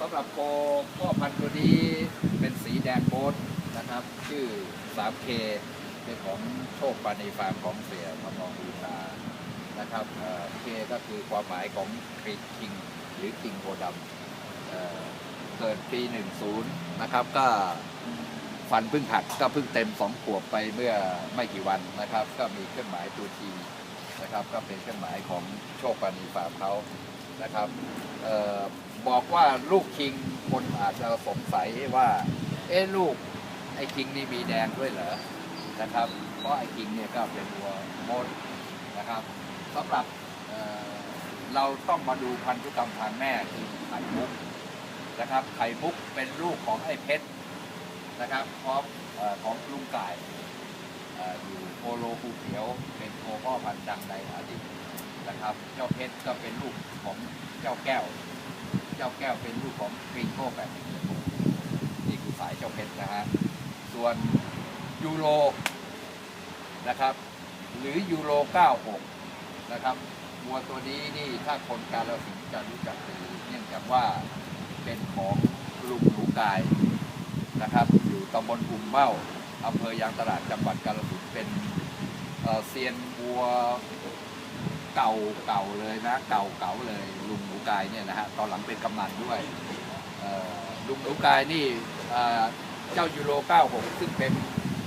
สำหรับโคพ่อพันธุ์ตัวนี้เป็นสีแดงโบสนะครับ ชื่อ 3K เป็นของโชคปานีฟาร์มของเสียพมองบูชานะครับเอ่อ K ก็คือความหมายของคริคิงหรือคิงโคดำเออเกิดปี 10 นะครับก็ฟันพิ่งหักก็พิ่งเต็มสองขวบไปเมื่อไม่กี่วันนะครับ ก็มีเครื่องหมายตัวทีนะครับ ก็เป็นเครื่องหมายของโชคปานีฟาร์มเขา นะครับออบอกว่าลูกคิงคนอาจจะสงสัยว่า เอ๊ลูกไอ้คิงนี่มีแดงด้วยเหรอนะครับ เพราะไอ้คิงเนี่ยก็เป็นวัวมดนะครับสำหรับเเราต้องมาดูพันธุกรรมทางแม่คือไข่มุกนะครับ ไข่มุกเป็นลูกของไอ้เพชรนะครับพร้อมของลุงไก่เอ่ออยู่โปโลภูเขียว เป็นโคพ่อพันธุ์ดังในอดีต นะครับ เจ้าเพชรก็เป็นลูกของเจ้าแก้ว เจ้าแก้วเป็นลูกของกรีนโก้แบบนี้นี่คือสายเจ้าเพชรนะฮะ ส่วนยูโรนะครับ หรือยูโร96 นะครับวัวตัวนี้นี่ถ้าคนการเราสินธุ์จะรู้จักดีเนื่องจากว่าเป็นของลุงหนูกายนะครับ อยู่ตำบลอุ่มเบ้าอำเภอยางตลาดจังหวัดกาฬสินธุ์เป็นเเซียนวัว เก่าเก่าเลยนะ เก่าเก่าเลยลุงหนูกายเนี่ยนะฮะตอนหลังเป็นกำนันด้วยลุงหนูกายนี่เอ่อเจ้ายูโร 96 ซึ่งเป็น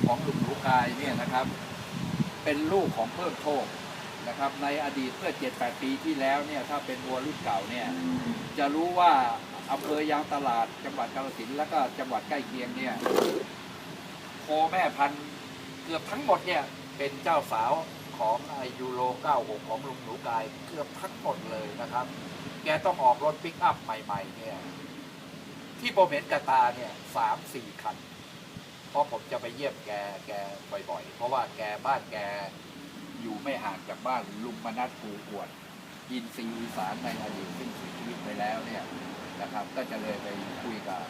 ของลุงหนูกายเนี่ยนะครับ เป็นลูกของเพิ่มโชคนะครับ ในอดีตเมื่อ 7-8 ปีที่แล้วเนี่ยถ้าเป็นวัวรุ่นเก่าเนี่ยจะรู้ว่าอำเภอยางตลาดจังหวัดกาฬสินธุ์แล้วก็จังหวัดใกล้เคียงเนี่ยโคแม่พันธุ์เกือบทั้งหมดเนี่ยเป็นเจ้าสาว ของไอยูโร 96 ของลุงหนูกายเกือบทั้งหมดเลยนะครับ แกต้องออกรถปิกอัพใหม่ ๆ เนี่ย ที่ผมเห็นกระตาเนี่ยสามสี่คัน เพราะผมจะไปเยี่ยมแกแกบ่อยๆ เพราะว่าแกบ้านแกอยู่ไม่ห่างจากบ้านลุงมนัสภูกวดยินซีอีสานในอดีตซึ่งเสียชีวิตไปแล้วเนี่ยนะครับ ก็จะเลยไปคุยกับ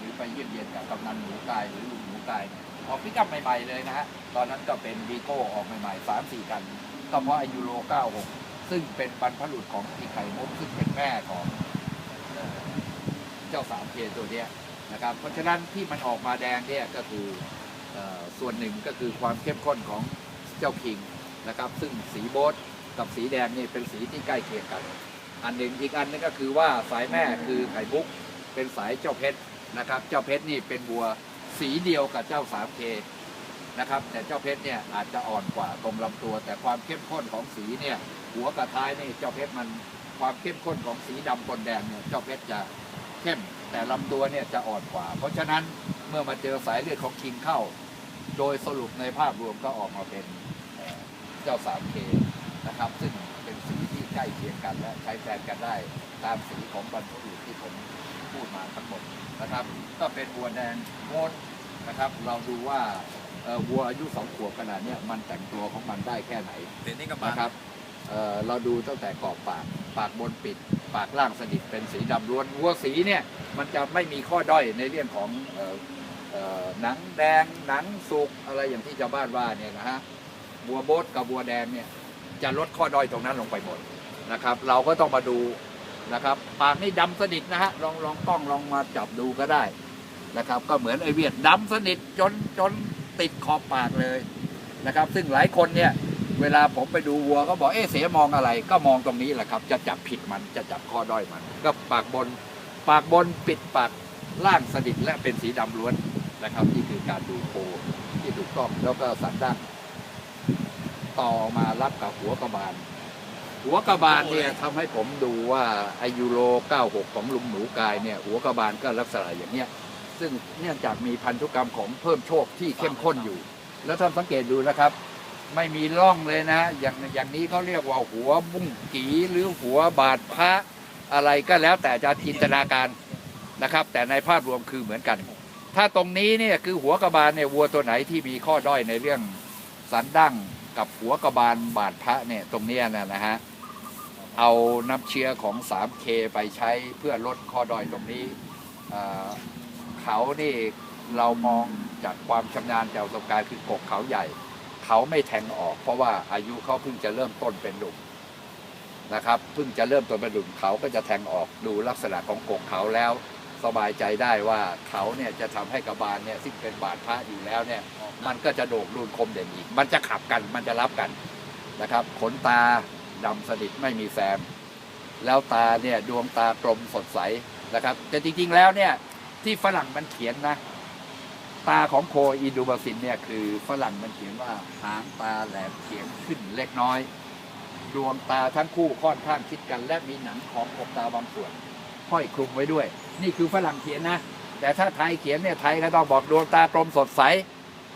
หรือไปเยี่ยมเยียนกับกำนันหนูกายหรือลุงหนูกายเนี่ยออกพิกัพใหม่ๆเลยนะฮะ ตอนนั้นก็เป็นวีโก้ออกใหม่ๆสามสี่กันก็เพราะอายุโร 96 ซึ่งเป็นบรรพบุรุษของพี่ไข่มุกซึ่งเป็นแม่ของเจ้าสามเคตัวเนี้ยนะครับ เพราะฉะนั้นที่มันออกมาแดงเนี่ยก็คืออส่วนหนึ่งก็คือความเข้มข้นของเจ้าคิงนะครับ ซึ่งสีโบทกับสีแดงนี่เป็นสีที่ใกล้เคียงกัน อันหนึ่งอีกอันนึงก็คือว่าสายแม่คือไข่มุกเป็นสายเจ้าเพชร นะครับ เจ้าเพชรนี่เป็นบัวสีเดียวกับเจ้า 3K นะครับ แต่เจ้าเพชรเนี่ยอาจจะอ่อนกว่าตรงลำตัว แต่ความเข้มข้นของสีเนี่ย หัวกับท้ายนี่เจ้าเพชรมันความเข้มข้นของสีดำปนแดงเนี่ยเจ้าเพชรจะเข้ม แต่ลำตัวเนี่ยจะอ่อนกว่า เพราะฉะนั้นเมื่อมาเจอสายเลือดของคิงเข้า โดยสรุปในภาพรวมก็ออกมาเป็นเอ่อเจ้า 3K นะครับ ซึ่งเป็นสี ใกล้เคียงกันและใช้แทนกันได้ตามสีของบรรพบุรุษที่ผมพูดมาทั้งหมดนะครับ ก็เป็นวัวแดงโมดนะครับ เราดูว่าเอ่อวัวอายุสองขวบขนาดเนี้ยมันแต่งตัวของมันได้แค่ไหนเดี๋ยวนี้กับบางนะครับเอ่อเราดูตั้งแต่กรอบปากปากบนปิด ปากล่างสนิทเป็นสีดำล้วนวัวสีเนี่ยมันจะไม่มีข้อด้อยในเรื่องของเอ่อเอ่อหนังแดงหนังสุกอะไรอย่างที่ชาวบ้านว่าเนี่ยนะฮะวัวโบดกับวัวแดงเนี่ย จะลดข้อด้อยตรงนั้นลงไปหมดนะครับ เราก็ต้องมาดูนะครับ ปากนี่ดำสนิทนะฮะลองลองกล้องลองมาจับดูก็ได้นะครับ ก็เหมือนไอเวียดดำสนิทจนจนติดขอบปากเลยนะครับ ซึ่งหลายคนเนี่ยเวลาผมไปดูวัวก็บอกเอ๊ะเสียมองอะไร ก็มองตรงนี้แหละครับ จะจับผิดมันจะจับข้อด้อยมัน ก็ปากบน ปากบนปิดปากล่างสนิทและเป็นสีดำล้วนนะครับ นี่คือการดูโคที่ถูกต้องแล้วก็สันด้าน ต่อมารับกับหัวกระบาล หัวกระบาลเนี่ยทำให้ผมดูว่าไอยูโร 96 ของลุงหนูกายเนี่ยหัวกระบาลก็ลักษณะอย่างเนี้ยซึ่งเนื่องจากมีพันธุกรรมของเพิ่มโชคที่เข้มข้นอยู่ แล้วท่านสังเกตดูนะครับ ไม่มีร่องเลยนะ อย่างอย่างนี้เขาเรียกว่าหัวบุ้งกีหรือหัวบาดพระอะไรก็แล้วแต่จะจินตนาการนะครับ แต่ในภาพรวมคือเหมือนกัน ถ้าตรงนี้เนี่ยคือหัวกระบาลเนี่ยวัวตัวไหนที่มีข้อด้อยในเรื่องสันดั้ง กับหัวกระบาลบาดพระเนี่ยตรงเนี้ยนะนะฮะเอาน้ำเชื้อของ 3K ไปใช้เพื่อลดข้อด้อยตรงนี้เขานี่เรามองจากความชำนาญจากประสบการณ์คือกกเขาใหญ่ เขาไม่แทงออก เพราะว่าอายุเขาเพิ่งจะเริ่มต้นเป็นหนุ่มนะครับเพิ่งจะเริ่มต้นเประดุมเขาก็จะแทงออกดูลักษณะของกกเขาแล้ว สบายใจได้ว่าเขาเนี่ยจะทำให้กระบาลเนี่ยซึ่งเป็นบาดพระอยู่แล้วเนี่ยมันก็จะโด่งดูนคมเด่นอีก มันจะขับกันมันจะรับกันนะครับ ขนตาดำสนิทไม่มีแซม แล้วตาเนี่ยดวงตากลมสดใสนะครับ แต่จริงๆแล้วเนี่ยที่ฝรั่งมันเขียนนะ ตาของโคอีดูบาซินเนี่ยคือฝรั่งมันเขียนว่าหางตาแหลมเฉียงขึ้นเล็กน้อย ดวงตาทั้งคู่ค่อนข้างชิดกัน และมีหนังของกบตาบางส่วน ห้อยคลุมไว้ด้วย นี่คือฝรั่งเขียนนะ แต่ถ้าไทยเขียนเนี่ยไทยก็ต้องบอกดวงตากลมสดใส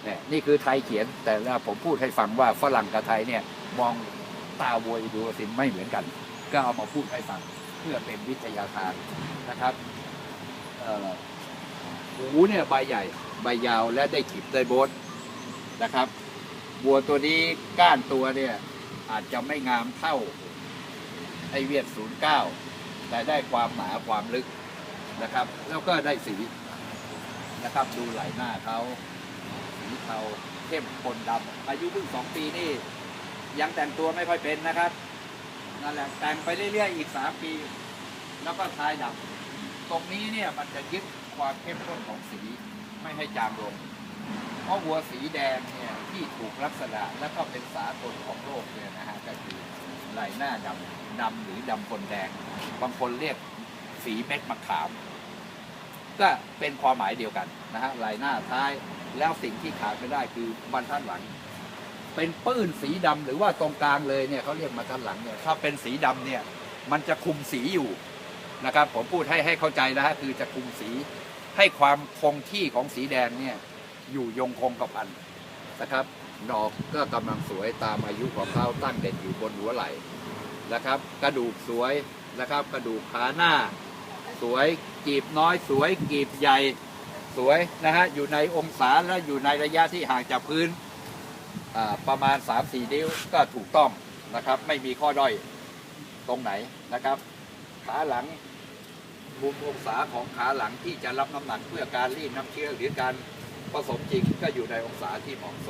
เนี่ยนี่คือไทยเขียนแต่แล้วผมพูดให้ฟังว่าฝรั่งกับไทยเนี่ยมองตาวัวดูบาซินไม่เหมือนกัน ก็เอามาพูดให้ฟังเพื่อเป็นวิทยาทานนะครับหูเนี่ยใบใหญ่ใบยาวและได้ขีบได้โบสนะครับวัวตัวนี้ก้านตัวเนี่ยอาจจะไม่งามเท่าไอเวียดศูนย์เก้า แต่ได้ความหนาความลึกนะครับ แล้วก็ได้สีนะครับดูไหลหน้าเขาสีเทาเข้มคนดำอายุเพิ่งสองปีนี่ ยังแต่งตัวไม่ค่อยเป็นนะครับนั่นแหละแต่งไปเรื่อยๆอีกสามปี แล้วก็ทายดำตรงนี้เนี่ยมันจะยึดความเข้มข้นของสีไม่ให้จางลงเพราะวัวสีแดงเนี่ยที่ถูกลักษณะแล้วก็เป็นสากลของโลกเนี่ยนะฮะก็คือ ไหลหน้าดำดำหรือดำปนแดง บางคนเรียกสีเม็ดมะขาม ก็เป็นความหมายเดียวกันนะฮะไหลหน้าท้ายแล้วสิ่งที่ขาดไม่ได้คือบรรทัดหลัง เป็นปื้นสีดำหรือว่าตรงกลางเลยเนี่ยเขาเรียกมาทันหลังเนี่ยถ้าเป็นสีดำเนี่ยมันจะคุมสีอยู่นะครับผมพูดให้ให้เข้าใจนะฮะคือจะคุมสีให้ความคงที่ของสีแดงเนี่ยอยู่ยงคงกระพันนะครับ ดอกก็กำลังสวยตามอายุของเขาตั้งเด่นอยู่บนหัวไหล่นะครับ กระดูกสวยนะครับ กระดูกขาหน้า สวยกีบน้อยสวยกีบใหญ่สวยนะฮะอยู่ในองศาและอยู่ในระยะที่ห่างจากพื้นประมาณ 3-4 นิ้วก็ถูกต้องนะครับ ไม่มีข้อด้อยตรงไหนนะครับ ขาหลังมุมองศาของขาหลังที่จะรับน้ำหนักเพื่อการรีดน้ำเชื้อหรือการผสมจริงก็อยู่ในองศาที่เหมาะสม